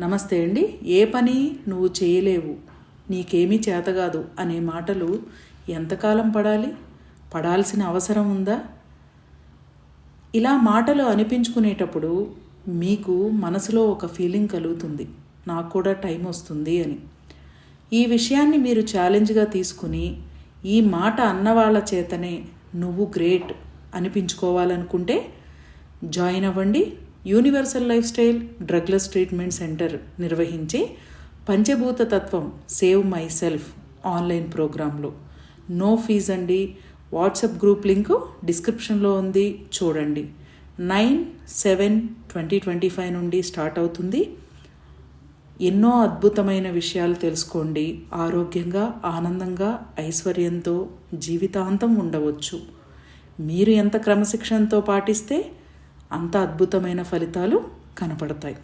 నమస్తే అండి. ఏ పని నువ్వు చేయలేవు నీకేమీ చేతగాదు అనే మాటలు ఎంతకాలం పడాలి? పడాల్సిన అవసరం ఉందా? ఇలా మాటలు అనిపించుకునేటప్పుడు మీకు మనసులో ఒక ఫీలింగ్ కలుగుతుంది. నాకు కూడా టైం వస్తుంది అని. ఈ విషయాన్ని మీరు ఛాలెంజ్గా తీసుకుని ఈ మాట అన్నవాళ్ళ చేతనే నువ్వు గ్రేట్ అనిపించుకోవాలనుకుంటే జాయిన్ అవ్వండి. Universal lifestyle drugless treatment centre నిర్వహించే పంచభూత తత్వం సేవ్ మై సెల్ఫ్ ఆన్లైన్ ప్రోగ్రాంలో. నో ఫీజ్ అండి. వాట్సాప్ గ్రూప్ లింక్ డిస్క్రిప్షన్లో ఉంది. చూడండి. Nine seven twenty twenty five నుండి స్టార్ట్ అవుతుంది. ఎన్నో అద్భుతమైన విషయాలు తెలుసుకోండి. ఆరోగ్యంగా ఆనందంగా ఐశ్వర్యంతో జీవితాంతం ఉండవచ్చు. మీరు ఎంత క్రమశిక్షణతో పాటిస్తే అంత అద్భుతమైన ఫలితాలు కనపడతాయి.